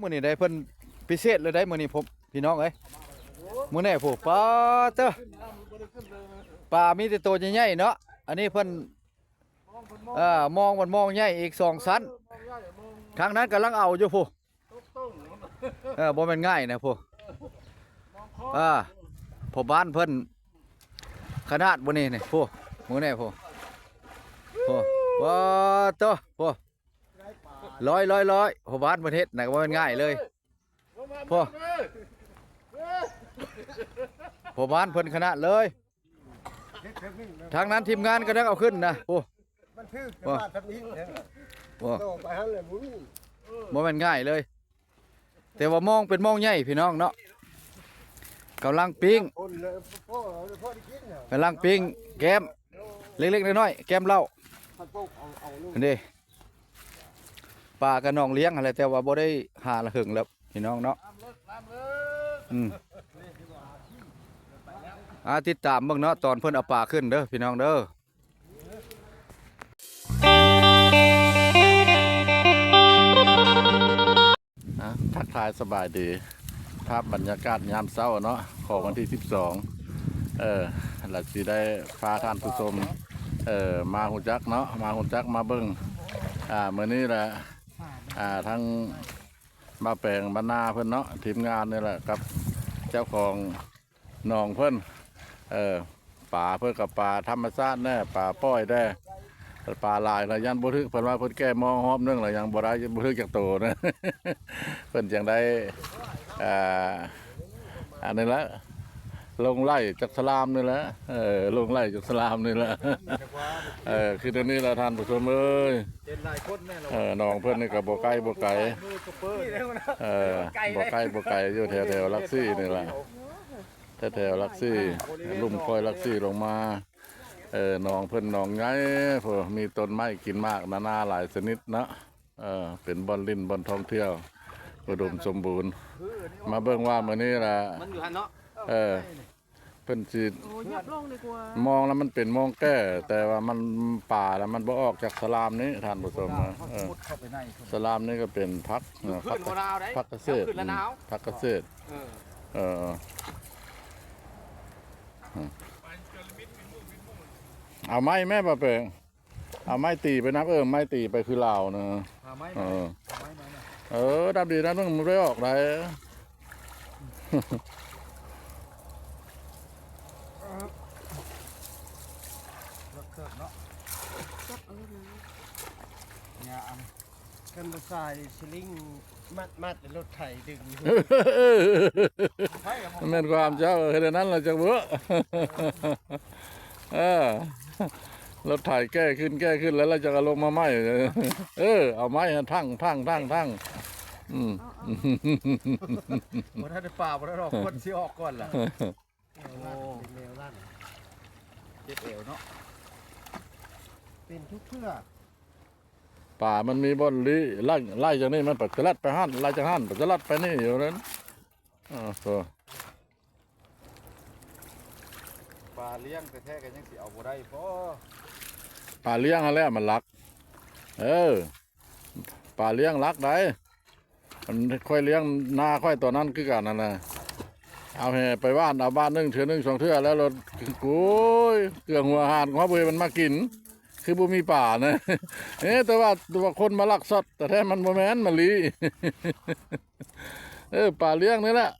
มื้อนี้ได้เพิ่นพิเศษเลยได้มื้อนี้ผมพี่น้องเอ้ยมื้อนี้ผู้ปลาเต้อปลามีแต่ตัวใหญ่ๆเนาะอันนี้เพิ่นเอ่อมองมันมองใหญ่อีกสองชั้นทางนั้นกำลังเอาอยู่ผู้เออบ่แม่นง่ายนะผู้อ่าพอบ้านเพิ่นขนาดบ่นี่นี่ผู้มื้อนี้ผู้ผู้ว้าเต้อผู้ ร้อยร้อยร้อยพอบ้านประเทศน่ะก็บ่แม่นง่ายเลยพ่อพอบ้านเพิ่นขนาดเลย ทางนั้นทีมงานก็ได้เอาขึ้นนะโอ้มันคือจะมาทำนี้เนี่ยโอ้โตไปหันเลยมุ้งบ่แม่นง่ายเลย แต่ว่ามองเป็นมองใหญ่พี่น้องเนาะกำลังปิ้งคนเลยพ่อพ่อได้กินเนี่ยกำลังปิ้งแก้มเล็กๆน้อยๆแก้มเหล้าพันปุ๊กเอาเอาลูกอันนี้ ปลากระนองเลี้ยงอะไรแต่ว่าบ่ได้หาละหึงแล้วพี่น้องเนาะอืมอาติดตามเบิ่งเนาะตอนเพิ่นเอาปลาขึ้นเด้อพี่น้องเด้ออะทักทายสบายดี ภาพบรรยากาศยามเช้าเนาะของวันที่ 12 เออหลักสีได้พาท่านผู้ชมเออมาหุ่จักเนาะมาหุ่จักมาเบิ้งอ่าเมื่อนี้แหละ อ่าทั้งมาแปลงบรรณาเพิ่อนเนาะทีมงานนี่แหละกับเจ้าของหนองเพิ่นเออป่าเพิ่อนกับป่าธรรมชาติแน่ป่าป้อยได้ปลาลายแล้วยันบุทึกเพิ่นว่าเพิ่นแก้มองหอมเนื่องแล้วยังบ่ได้บุทึกจากโตนะเพิ่นจังได้อ่าอันนี้ละ ลงไล่จากสลามนี่แหละเออลงไล่จากสลามนี่แหละเออคือตอนนี้ละท่านผู้ชมเอ้ยเห็นลายคนแม่เราเออน้องเพิ่อนนี่ก็บ่ไกลบ่ไกลมือซุปเอร์แล้วนะเอบ่ไกลบ่ไกลอยู่แถวแถวๆลักซี่นี่ล่ะแถวแถวๆลักซี่ ลุ่มคอยลักซี่ลงมาเออหนองเพิ่อนหนองใหญ่พวกมีต้นไม้กินมากนานาหลายชนิดนะเออเป็นบอนลิ้นบอนท่องเที่ยวอุดมสมบูรณ์ มาเบิ่งว่ามื้อนี้ล่ะมันอยู่หันเนาะเออ เพิ่นสิโอ้ยับลงดีกว่ามองแล้วมันเป็นมองแก้ แต่ว่ามันป่าแล้วมันบ่ออกจากสลามนี้ท่านผู้ชมนะเออมุดเข้าไปในสลามนี่ก็เป็นพักเอ่อพักขึ้นบ่ดาวได้พักเกษตรขึ้นแล้วหนาวพักเกษตรเออเออเอาไม้แม่ปะเปงเอาไม้ตีไปนับเออไม้ตีไปคือลาวเนอะหาไม้เอมาอหาไม้มานะเออดับดีนะมึงมันไม่ออกได้รถเครื่องเนาะ จับเอาเลยนะ เนี่ยอัน กันมาใส่สลิงมัดมัดรถไถดึงไผ่กับมันเป็นความเจ้าเฮ็ดอันนั้นเราจะเบ้อเออรถถ่ายแก้ขึ้นแก้ขึ้นแล้วเราจะเอาลงมาไหมเออเอาไม้ทั้งทั้งทั้งทั้งอืมบ่ทันได้ป่าบ่ได้ดอกคนสิออกก่อนล่ะโอ้แนวลั่นเจ็บเอวเนาะเป็นทุกเพื่อ ป่ามันมีบอนลีไล่ไล่จากนี่มันปัดจะลัดไปหันไล่จากหันปัดจะลัดไปนี่อยู่นั้นอ๋อโธ่ปลาเลี้ยงแท้ๆก็ยังสิเอาบ่ได้บ่ป่าเลี้ยงอะไรมันรัก เออป่าเลี้ยงรักได้มันค่อยเลี้ยงหน้าค่อยตัวนั้นคือกันนั่นนะเอาแห่ไปบ้านเอาบ้านหนึ่งเถือหนึ่งสองเถื่อแล้วรถกูยเกลืองหัวหานของเขาเบยมันมากิน คือบ่มีป่านะเอ๊ะแต่ว่าตัวคนมาลักสดแต่แท้มันบ่แม่นมันลีเออป่าเลี้ยงนี่แหละ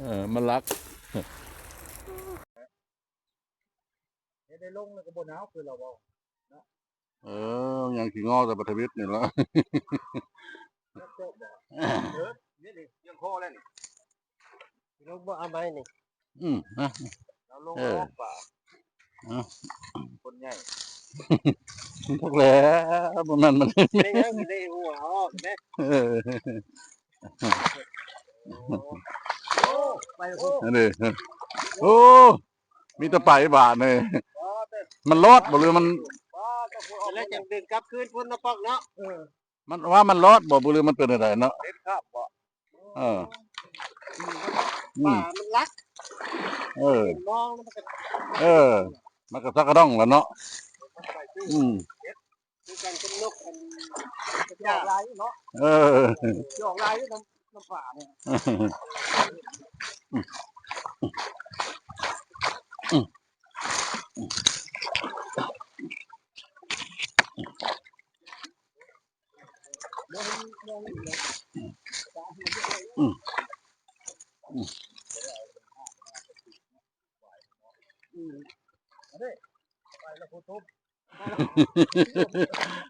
เออมันรักเฮ็ดได้ลงแล้วก็บ่หนาวคือเราบ่เออยังขี้งอแต่ปฐวิตนี่ละโจ๊กบ่เออนี่นี่ยังคอแล้วนี่ลงบ่เอาไม้นี่อืมนะเราลงเออออกป่าเอาคนใหญ่ ทักแล้วบ่แมันมันได้ยังได้หัวอ๋อแม่เออโอ้ไปโอ้นั่นดิโอ้มีแตะไปบาทเลยมันรอดบ่หรือมันแล้วจังดึงกลับคืนพุ่นนะปอกเนาะเออมันว่ามันรอดบ่บ่หรือมันเป็นอะไรเนาะเด็ดครับบ่เอออืป่ามมันรักเออมองมันก็เออมันก็สักกระด้องแล้วเนาะ อืมคือกันเป็นนกอันกระจอกลายเนาะเออจอกลายอยู่นน้ำป่าเนี่ยมั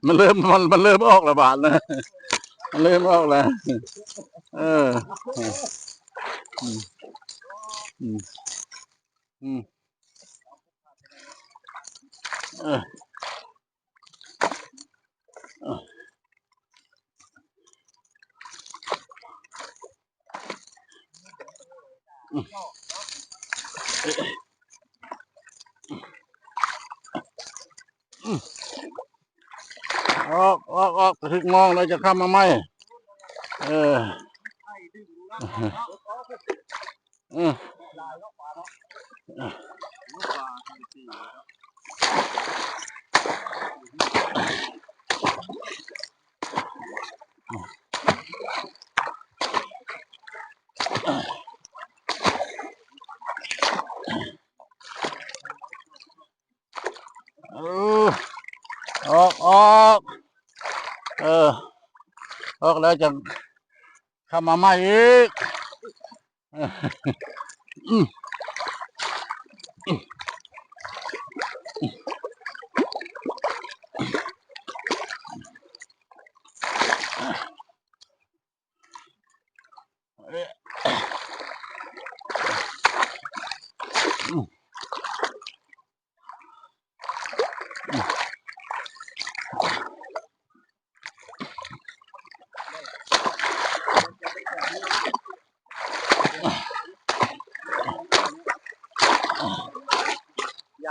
มันเริ่มมันมันเริ่มออกระบาดแล้วมันเริ่มออกแล้ว เอออืมอืมอืมเออเอออืมออก ออกออกถึงมองเลยจะข้ามมาไหมเอออืมเออออกออกเออ ออกแล้วจะเข้ามาใหม่อีกย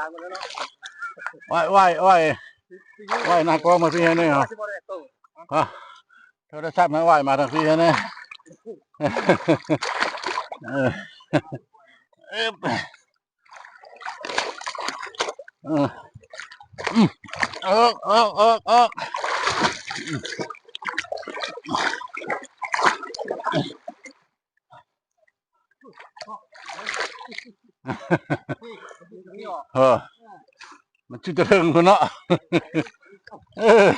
างมาแล้วเนาะไหวไหวไหวไหวน้ากองมาพี่ให้นี่เหรอโทรศัพท์มาไหวมาทางพี่ให้นี่เอ๊บเออเออเออเออ ออเออ มันจุดเทิงคนเนาะเออ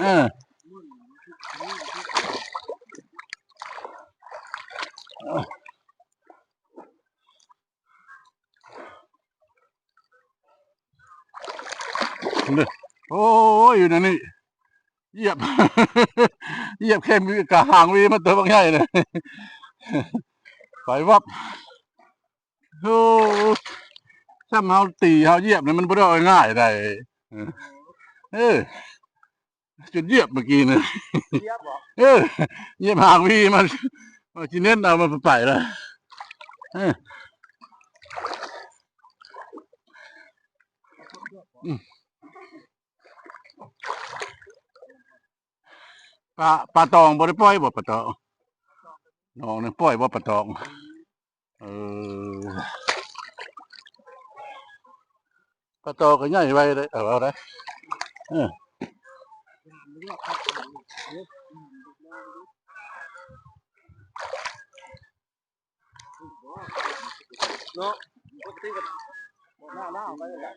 เออนี่โอ้ยอยู่นั่นนี่เหยียบเหยียบแค่มีกระหางวีมันตัวบางใหญ่เลย ไปวับโอ้ถ้าเฮาตีเฮาเหยียบเนี่ยมันบ่ได้เอาง่ายได้เออเออจุดเหยียบเมื่อกี้เนี่ยเทียบบ่เออเหยียบหางวีมันมันสิเน้นเอามันไปแล้วเอออืมปลาปลาตองบ่ได้ปล่อยบ่ปลาตอง นองเนี่ยปล่อยบ่าปลาตอง เออปลาตองก็ใหญ่ไว้เลยเอาเอาได้เออเนาะไปเลย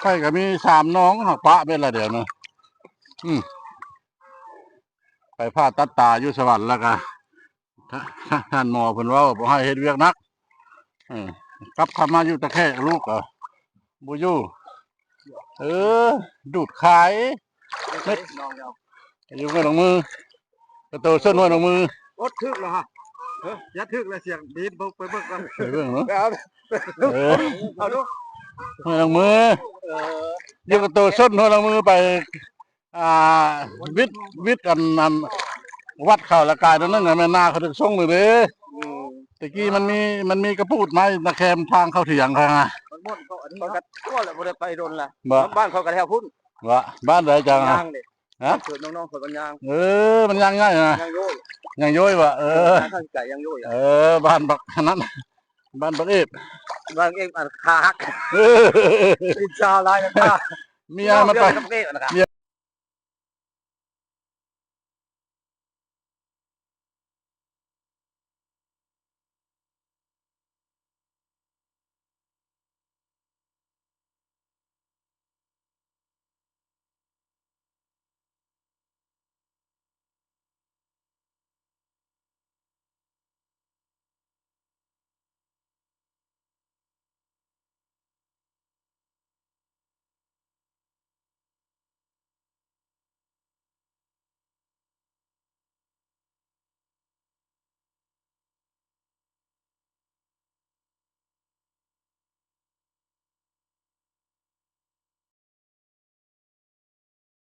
ใช่ก็มีสามน้องหักปะเป็นละเดี๋ยวนะอืมไปผ่าตัดตาอยู่สวรรค์แล้วก็ท่า ท่านหมอเพิ่นว่าบ่ให้เฮ็ดเวียกนักกลับเข้ามาอยู่ตะแคงลูกก็บ่อยู่เออ ดูดขายเฮ้ยน้อยู่กับหนองมือกระโตส้นหัวหนองมืออดทึกแล้วฮะเฮ้ยอย่าทึกแล้วเสียงดีนเบิ่งไปเบิ่งกันไปเบิ่งเนาะเอาเอาดูหัวหนองมือเอออยู่กับโตส้นหัวหนองมือไป อ่าวิทวิทอันอัน วัดเข้าละกายตรงนั้นน่ะแม่นาเขาถึงส่งเลยเด้ออืมตะกี้มันมีมันมีกระพูดไม้ตะแคมทางเข้าเถียงเขาฮะมันม่วนเขาอันนี้เขาก็ก็แหละบ่ได้ไปโดนล่ะบ่บ้านเขาก็แถวพุ่นว่าบ้านไหนจังอะยางนี่ฮะเกิดน้องๆเขาก็ยางเออมันยังง่ายนะยางโย่อยยังย้อยว่ะเออทางไก่ยางโย่อยเออบ้านบักนั้นบ้านบักเอฟบางเองอันขาหักเออติดชาวลายนะค่ะเมียมันไปเดี๋ย